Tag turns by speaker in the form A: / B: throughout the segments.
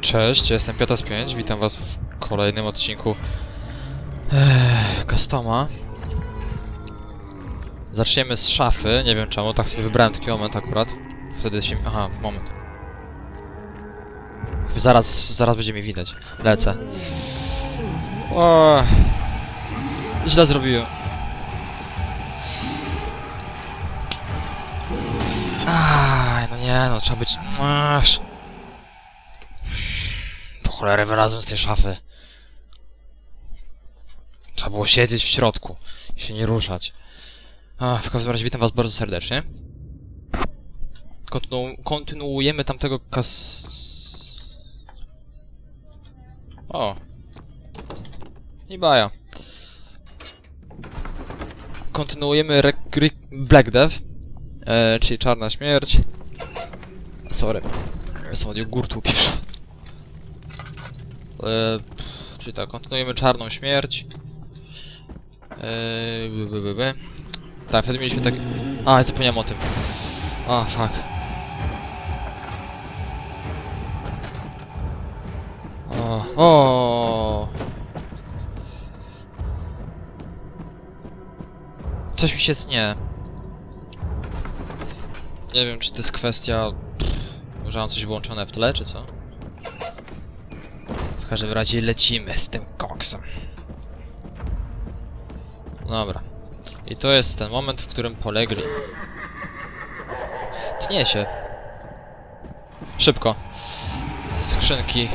A: Cześć, jestem Piatas5, witam was w kolejnym odcinku Ech, Customa. Zaczniemy z szafy, nie wiem czemu, tak sobie wybrałem taki moment akurat. Wtedy się... aha, moment. Zaraz, zaraz będzie mi widać. Lecę. O, źle zrobiłem. Aj, no nie, no trzeba być... Aż. Cholerę wylazłem z tej szafy. Trzeba było siedzieć w środku i się nie ruszać. A, w każdym razie witam was bardzo serdecznie. Kontynu kontynuujemy tamtego kas... O. I baja. Kontynuujemy rek- Black Death, e, czyli Czarna Śmierć. Sorry. Jestem od jogurtu piszę. E, pff, czyli tak, kontynuujemy Czarną Śmierć. E, by, by, by, by. Tak, wtedy mieliśmy tak... A, zapomniałem o tym. A, fuck. O, o. Coś mi się... nie. Nie wiem, czy to jest kwestia... Pff, Może mam coś włączone w tle, czy co? Każdym razie lecimy z tym koksem. Dobra. I to jest ten moment, w którym polegli. Tnie się. Szybko. Skrzynki.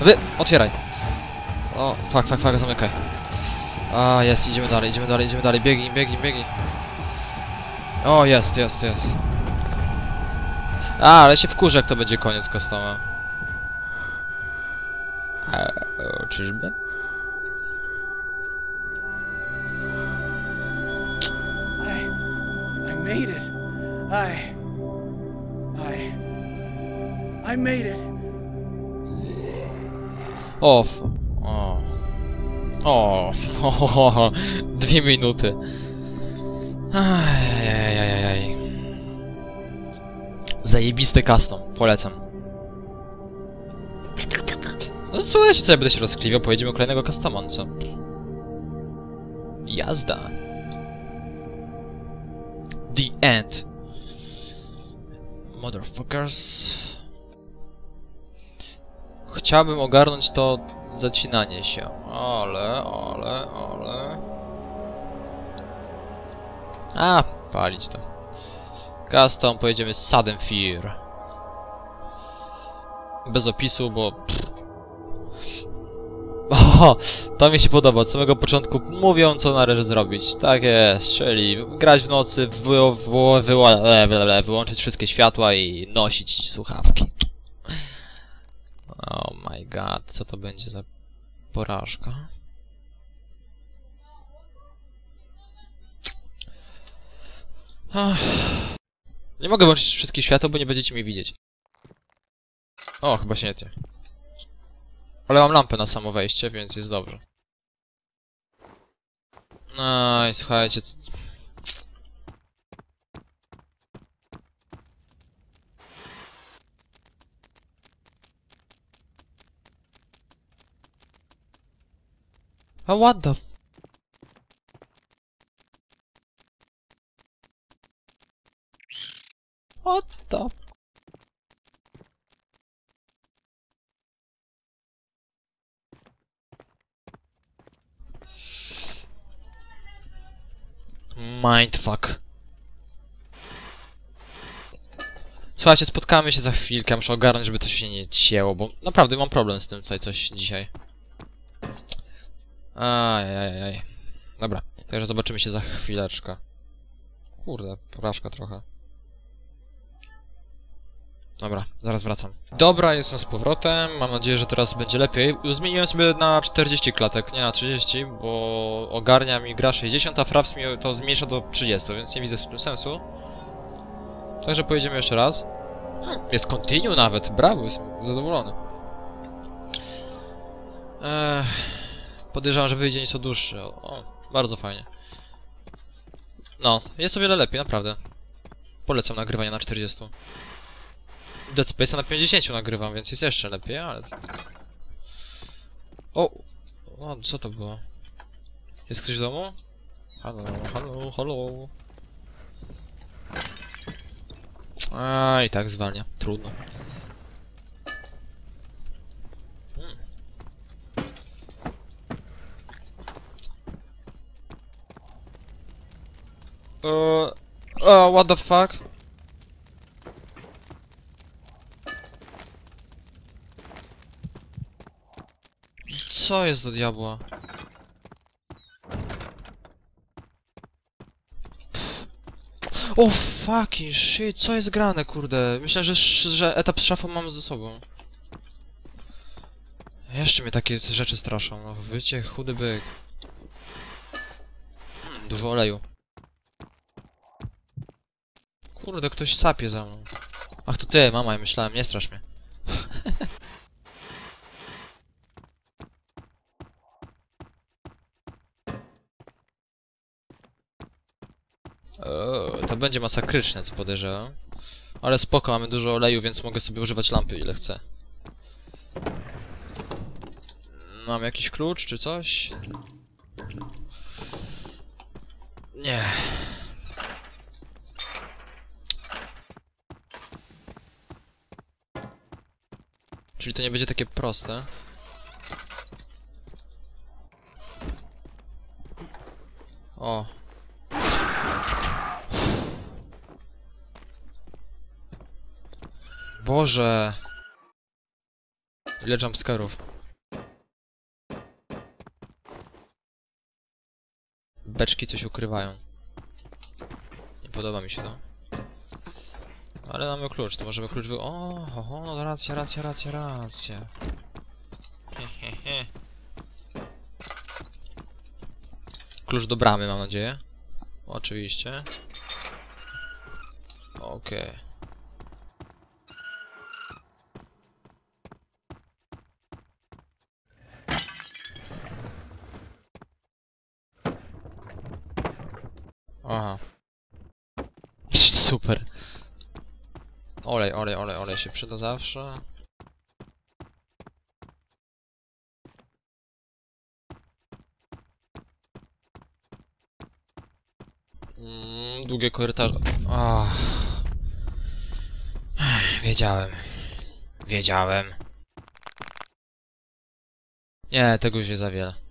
A: Wy, otwieraj. O, fuck, fuck, fuck, zamykaj. A, jest, idziemy dalej, idziemy dalej, idziemy dalej. Biegnij, biegnij, biegnij. O, jest, jest, jest. A, ale się wkurzę, jak to będzie koniec kostoma. O, czyżby?
B: I. I made it. I. I. I made it.
A: O, o. O, o, dwie minuty. Ajajajajaj. Zajebisty custom, polecam. No słuchajcie, co ja będę się rozkliwiał, pojedziemy kolejnego co? Jazda. The end. Motherfuckers. Chciałbym ogarnąć to zacinanie się. Ale, ale, ale... A, palić to. Custom, pojedziemy z Sudden Fear. Bez opisu, bo... O, to mi się podoba. Od samego początku mówią, co należy zrobić. Tak jest, czyli grać w nocy, wy, wy, wy, wyłączyć wszystkie światła i nosić słuchawki. Oh my god, co to będzie za porażka? Ach. Nie mogę włączyć wszystkich światła, bo nie będziecie mnie widzieć. O, chyba się nie. Ale mam lampę na samo wejście, więc jest dobrze. No i słuchajcie... A what the f... What the f... Mindfuck. Słuchajcie, spotkamy się za chwilkę, muszę ogarnąć, żeby to się nie cięło, bo naprawdę mam problem z tym tutaj coś dzisiaj. Ajajajaj. Dobra, także zobaczymy się za chwileczkę. Kurde, porażka trochę. Dobra, zaraz wracam. Dobra, jestem z powrotem. Mam nadzieję, że teraz będzie lepiej. Zmieniłem sobie na 40 klatek, nie na 30, bo ogarnia mi gra 60, a Fraps mi to zmniejsza do 30, więc nie widzę w tym sensu. Także pojedziemy jeszcze raz. Hmm, Jest continue nawet, brawo, jestem zadowolony. Ech, podejrzewam, że wyjdzie nieco dłuższy. O, bardzo fajnie. No, jest o wiele lepiej, naprawdę. Polecam nagrywanie na 40. Dead Space'a na 50 nagrywam, więc jest jeszcze lepiej, ale... O! O, co to było? Jest ktoś w domu? Halo, halo, halo. A i tak zwalnia. Trudno. Hmm. Uh, uh, what the fuck? Co jest do diabła? O fucking shit, co jest grane, kurde? Myślę, że, że etap z szafą mam ze sobą. Jeszcze mnie takie rzeczy straszą, no wycie, chudy byk. Hmm, dużo oleju. Kurde, ktoś sapie za mną. Ach, to ty, mama, ja myślałem, nie strasz mnie. Eee, to będzie masakryczne, co podejrzewam. Ale spoko, mamy dużo oleju, więc mogę sobie używać lampy ile chcę. Mam jakiś klucz czy coś? Nie. Czyli to nie będzie takie proste. O, Boże. Ile jumpscarów. Beczki coś ukrywają. Nie podoba mi się to. Ale mamy klucz, to możemy klucz wy... O, ho, ho, no racja, racja, racja, racja. Klucz do bramy, mam nadzieję. Oczywiście. Okej. Aha. Super. Olej, olej, olej, olej się przyda zawsze. Mm, długie korytarze. Wiedziałem. Wiedziałem. Nie, tego już jest za wiele.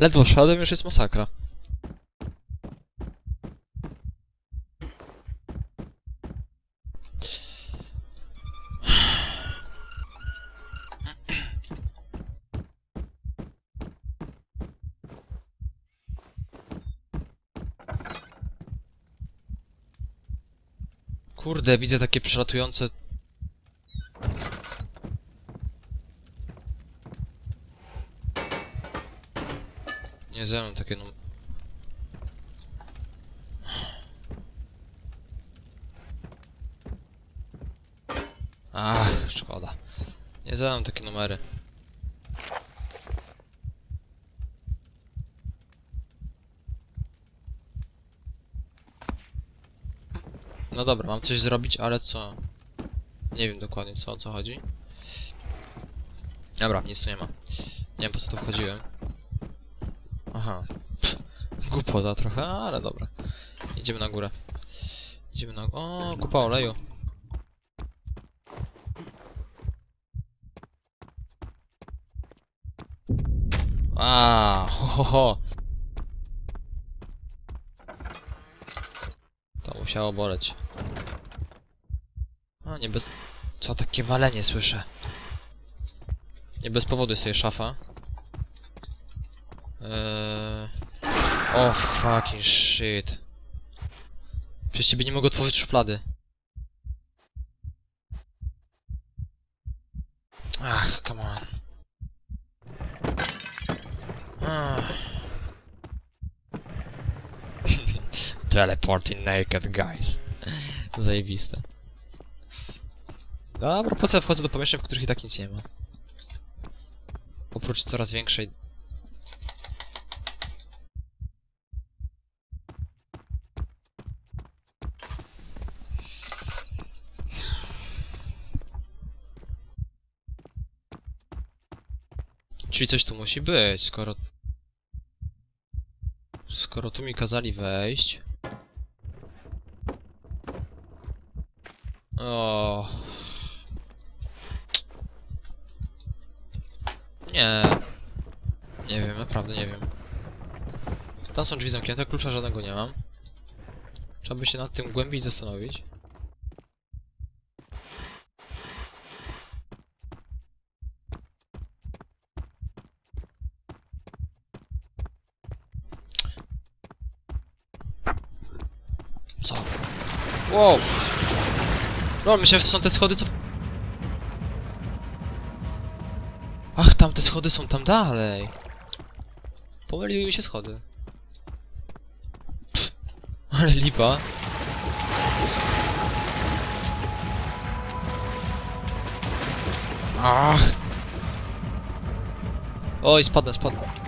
A: Ledwo wszedłem, już jest masakra. Kurde, widzę takie przelatujące... Nie ze mną takie num... Ach, szkoda. Nie mną takie numery. No dobra, mam coś zrobić, ale co? Nie wiem dokładnie co, o co chodzi. Dobra, nic tu nie ma. Nie wiem po co tu wchodziłem. Aha. Głupota trochę, ale dobra. Idziemy na górę. Idziemy na... O, kupa oleju. A, ho, ho, ho. To musiało boleć. A, nie bez... Co, takie walenie słyszę? Nie bez powodu jest tutaj szafa. Eee... Oh fucking shit. Przecież ciebie nie mogę otworzyć szuflady. Ach, come on. Teleporting naked, guys. Zajebiste. Dobra, po co ja wchodzę do pomieszczeń, w których i tak nic nie ma? Oprócz coraz większej Czyli coś tu musi być, skoro... Skoro tu mi kazali wejść... O. Nie. Nie wiem, naprawdę nie wiem. Tam są drzwi zamknięte, klucza żadnego nie mam. Trzeba by się nad tym głębiej zastanowić. Co? Wow! No, myślę, że to są te schody, co... Ach, tam te schody są tam dalej. Pomyliły mi się schody. Pff, ale lipa. Ach. Oj, spadnę, spadnę.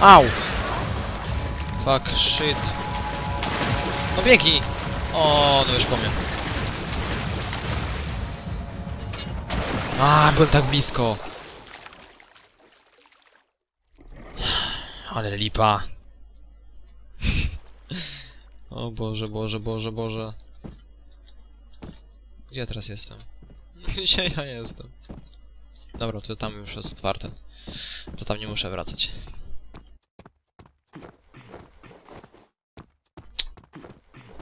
A: Au! Fuck, shit. No biegnij! O, no już po mnie. A, byłem tak blisko. Ale lipa. o Boże, Boże, Boże, Boże. Gdzie ja teraz jestem? Gdzie ja jestem? Dobra, to tam już jest otwarte. To tam nie muszę wracać.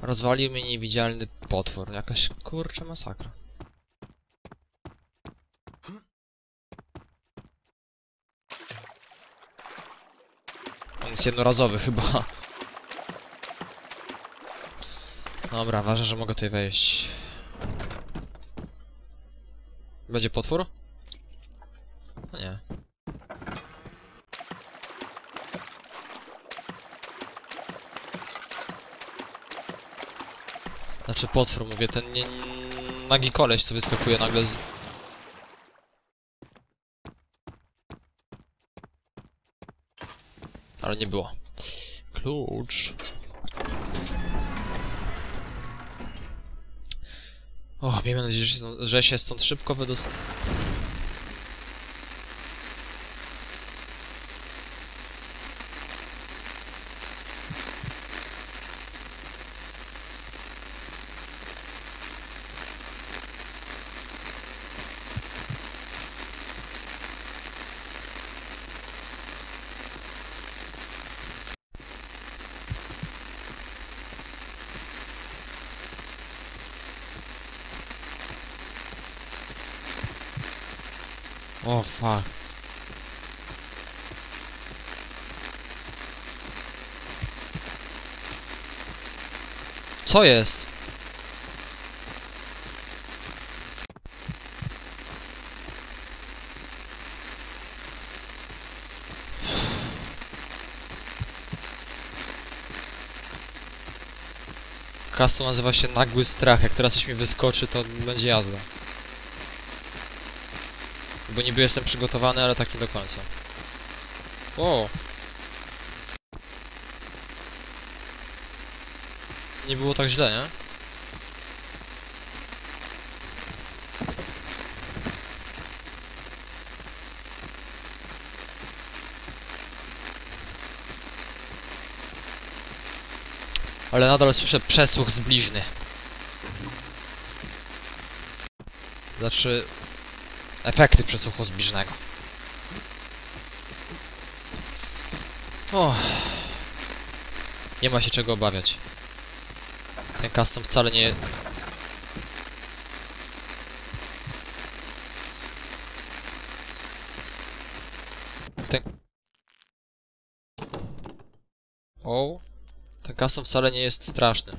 A: Rozwalił mnie niewidzialny potwór. Jakaś kurczę masakra. On jest jednorazowy chyba. Dobra, ważne, że mogę tutaj wejść. Będzie potwór? No nie. Znaczy potwór, mówię, ten nie, nagi koleś, co wyskakuje nagle z... Ale nie było. Klucz. O, miejmy nadzieję, że się, stąd- szybko wydos... O, fuck. Co jest? Custom nazywa się Nagły Strach. Jak teraz coś mi wyskoczy, to będzie jazda. Bo niby jestem przygotowany, ale tak nie do końca. O! Nie było tak źle, nie? Ale nadal słyszę przesłuch zbliżny. Znaczy... Efekty przesłuchu zbliżnego. O. Nie ma się czego obawiać. Ten custom wcale nie... Ten... O. Ten custom wcale nie jest straszny.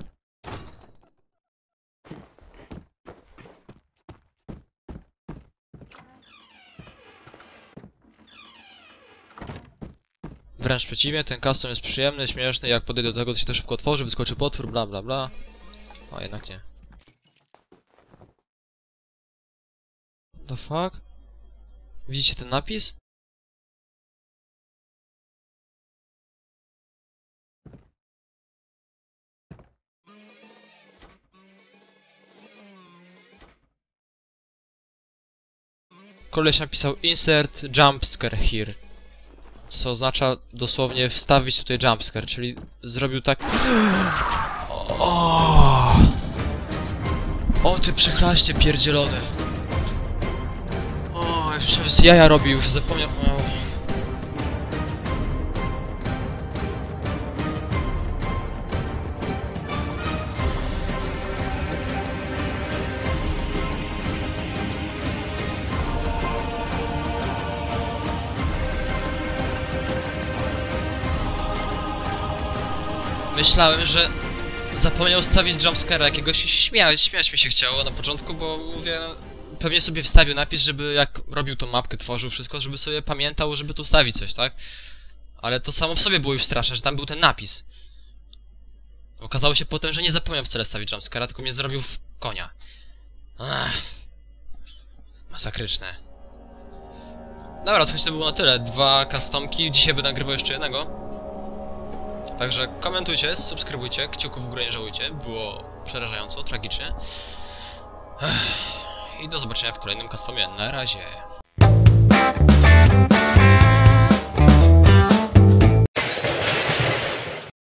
A: Wręcz przeciwnie, ten custom jest przyjemny, śmieszny, jak podejdę do tego, to się to szybko otworzy, wyskoczy potwór, bla bla bla. A jednak nie. The fuck? Widzicie ten napis? Koleś napisał insert jumpscare here. Co oznacza dosłownie wstawić tutaj jumpscare, czyli zrobił tak... O, o ty przechlaście pierdzielony. O, z jaja robił, już zapomniał... Myślałem, że zapomniał wstawić jumpscare'a jakiegoś i śmiać, śmiać mi się chciało na początku, bo mówię, pewnie sobie wstawił napis, żeby jak robił tą mapkę, tworzył wszystko, żeby sobie pamiętał, żeby tu stawić coś, tak? Ale to samo w sobie było już straszne, że tam był ten napis. Okazało się potem, że nie zapomniał wcale stawić jumpscare'a, tylko mnie zrobił w konia. Ach. Masakryczne. Dobra, słuchajcie, to było na tyle. Dwa customki, dzisiaj będę nagrywał jeszcze jednego. Także komentujcie, subskrybujcie, kciuków w górę nie żałujcie. Było przerażająco, tragicznie. I do zobaczenia w kolejnym customie. Na razie.